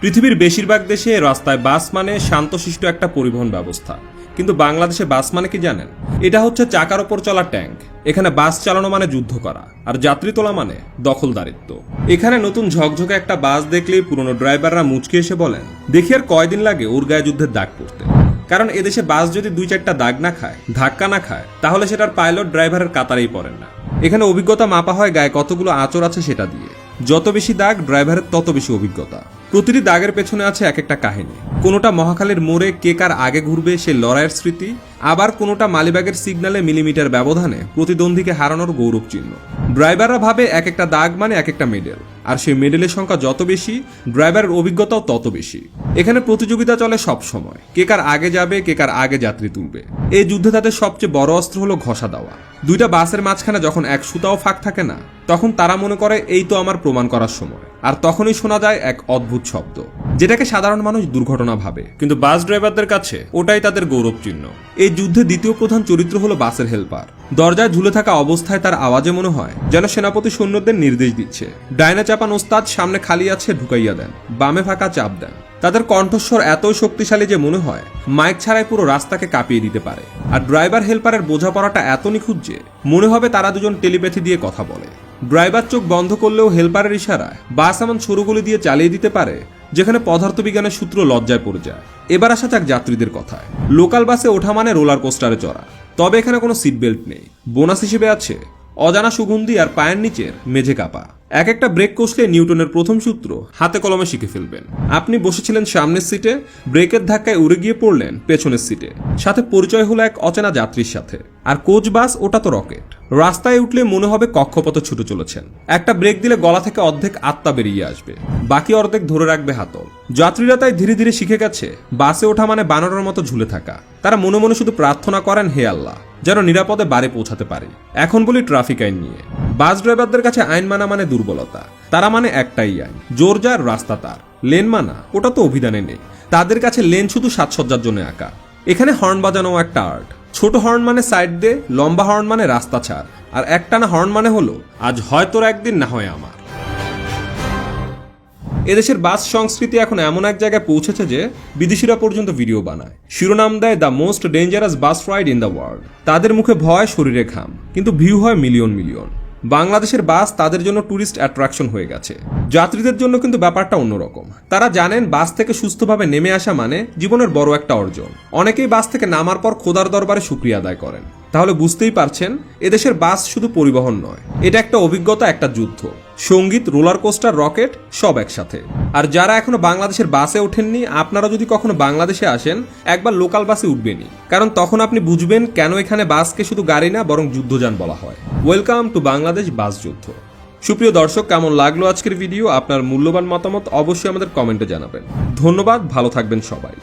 পৃথিবীর বেশিরভাগ দেশে রাস্তায় বাস মানে শান্তশিষ্ট একটা পরিবহন ব্যবস্থা। কিন্তু বাংলাদেশে বাস মানে কি জানেন? এটা হচ্ছে চাকার ওপর চলা ট্যাঙ্ক। এখানে বাস চালানো মানে যুদ্ধ করা, আর যাত্রী তোলা মানে দখলদারিত্ব এখানে নতুন ঝকঝকে একটা বাস দেখলে পুরনো ড্রাইভাররা মুচকে এসে বলেন, দেখি আর কয়দিন লাগে ওর গায়ে যুদ্ধের দাগ পড়তে। কারণ এদেশে বাস যদি দুই চারটা দাগ না খায়, ধাক্কা না খায়, তাহলে সেটার পাইলট ড্রাইভারের কাতারেই পড়েন না। এখানে অভিজ্ঞতা মাপা হয় গায়ে কতগুলো আঁচড় আছে সেটা দিয়ে। যত বেশি দাগ, ড্রাইভারের তত বেশি অভিজ্ঞতা। প্রতিটি দাগের পেছনে আছে এক একটা কাহিনী। কোনোটা মহাকালের মোড়ে কে কার আগে ঘুরবে সে লড়াইয়ের স্মৃতি, আবার কোনোটা মালিবাগের সিগনালে মিলিমিটার ব্যবধানে প্রতিদ্বন্দ্বীকে হারানোর গৌরব চিহ্ন ড্রাইভাররা ভাবে এক একটা দাগ মানে এক একটা মেডেল আর সেই মেডেলের সংখ্যা যত বেশি, ড্রাইভারের অভিজ্ঞতাও তত বেশি। এখানে প্রতিযোগিতা চলে সব সময়। কে কার আগে যাবে, কে কার আগে যাত্রী তুলবে। এই যুদ্ধে তাদের সবচেয়ে বড় অস্ত্র হলো ঘষা দেওয়া। দুইটা বাসের মাঝখানে যখন এক সুতাও ফাঁক থাকে না, তখন তারা মনে করে, এই তো আমার প্রমাণ করার সময়। আর তখনই শোনা যায় এক অদ্ভুত শব্দ, যেটাকে সাধারণ মানুষ দুর্ঘটনা ভাবে। কিন্তু বাস ড্রাইভারদের কাছে ওটাই তাদের গৌরব চিহ্ন এই যুদ্ধে দ্বিতীয় প্রধান চরিত্র হলো বাসের হেল্পার দরজায় ঝুলে থাকা অবস্থায় তার আওয়াজে মনে হয় যেন সেনাপতি সৈন্যদের নির্দেশ দিচ্ছে। ডায়না চাপান ওস্তাদ সামনে খালি আছে ঢুকাইয়া দেন, বামে ফাঁকা চাপ দেন। তাদের কণ্ঠস্বর এতই শক্তিশালী যে মনে হয় মাইক ছাড়াই পুরো রাস্তাকে কাঁপিয়ে দিতে পারে। আর ড্রাইভার হেল্পারের বোঝাপড়াটা এত নিখুঁত যে মনে হবে তারা দুজন টেলিপ্যাথি দিয়ে কথা বলে। ড্রাইভার চোখ বন্ধ করলেও হেল্পারের ইশারায় বাস এমন সরুগুলি দিয়ে চালিয়ে দিতে পারে যেখানে পদার্থবিজ্ঞানের সূত্র লজ্জায় পড়ে যায়। এবার আসা যাক যাত্রীদের কথায়। লোকাল বাসে ওঠা মানে রোলার কোস্টারে চড়া। তবে এখানে কোনো সিট বেল্ট নেই। বোনাস হিসেবে আছে অজানা সুগন্ধি আর পায়ের নিচের মেঝে কাপা। এক একটা ব্রেক কষলে নিউটনের প্রথম সূত্র হাতে কলমে শিখে ফেলবেন। আপনি বসেছিলেন সামনের সিটে, ব্রেকের ধাক্কায় উড়ে গিয়ে পড়লেন পেছনের সিটে। সাথে পরিচয় হলো এক অচেনা যাত্রীর সাথে। আর কোচ বাস, ওটা তো রকেট। রাস্তায় উঠলে মনে হবে কক্ষপথে ছুটে চলেছেন। একটা ব্রেক দিলে গলা থেকে অর্ধেক আত্মা বেরিয়ে আসবে। বাকি অর্ধেক ধরে রাখবে হাতল। যাত্রীরা তাই ধীরে ধীরে শিখে গেছে, বাসে ওঠা মানে বানরের মতো ঝুলে থাকা। তারা মনে মনে শুধু প্রার্থনা করেন, হে আল্লাহ। যেন নিরাপদে বাড়ি পৌঁছাতে পারে। এখন বলি ট্রাফিক আইন নিয়ে। বাস ড্রাইভারদের কাছে আইন মানা মানে দুর্বলতা। তারা মানে একটাই আইন। জোর যার, রাস্তা তার। লেন মানা, ওটা তো অভিধানে নেই। তাদের কাছে লেন শুধু সাজসজ্জার জন্য আঁকা এখানে হর্ন বাজানো একটা আর্ট। ছোট হর্ন মানে সাইড দে, লম্বা হর্ন মানে রাস্তা ছাড়। আর একটানা হর্ন মানে হলো, আজ হয় তোর একদিন, না হয় আমার। এদেশের বাস সংস্কৃতি এখন এমন এক জায়গায় পৌঁছেছে যে বিদেশিরা পর্যন্ত ভিডিও বানায়। শিরোনাম দেয় the most dangerous bus ride in the world তাদের মুখে ভয়, শরীরে ঘাম, কিন্তু ভিউ হয় মিলিয়ন মিলিয়ন। বাংলাদেশের বাস তাদের জন্য ট্যুরিস্ট অ্যাট্রাকশন হয়ে গেছে। যাত্রীদের জন্য কিন্তু ব্যাপারটা অন্যরকম। তারা জানেন, বাস থেকে সুস্থভাবে নেমে আসা মানে জীবনের বড় একটা অর্জন। অনেকেই বাস থেকে নামার পর খোদার দরবারে শুক্রিয়া আদায় করেন। তাহলে বুঝতেই পারছেন, এদেশের বাস শুধু পরিবহন নয়, এটা একটা অভিজ্ঞতা, একটা যুদ্ধ। সংগীত, রোলার কোস্টার, রকেট, সব একসাথে। আর যারা এখনও বাংলাদেশের বাসে ওঠেননি, আপনারা যদি কখনো বাংলাদেশে আসেন, একবার লোকাল বাসে উঠবেনই। কারণ তখন আপনি বুঝবেন কেন এখানে বাসকে শুধু গাড়ি না, বরং যুদ্ধযান বলা হয়। ওয়েলকাম টু বাংলাদেশ বাস যুদ্ধ। সুপ্রিয় দর্শক, কেমন লাগল আজকের ভিডিও? আপনার মূল্যবান মতামত অবশ্যই আমাদের কমেন্টে জানাবেন। ধন্যবাদ, ভালো থাকবেন সবাই।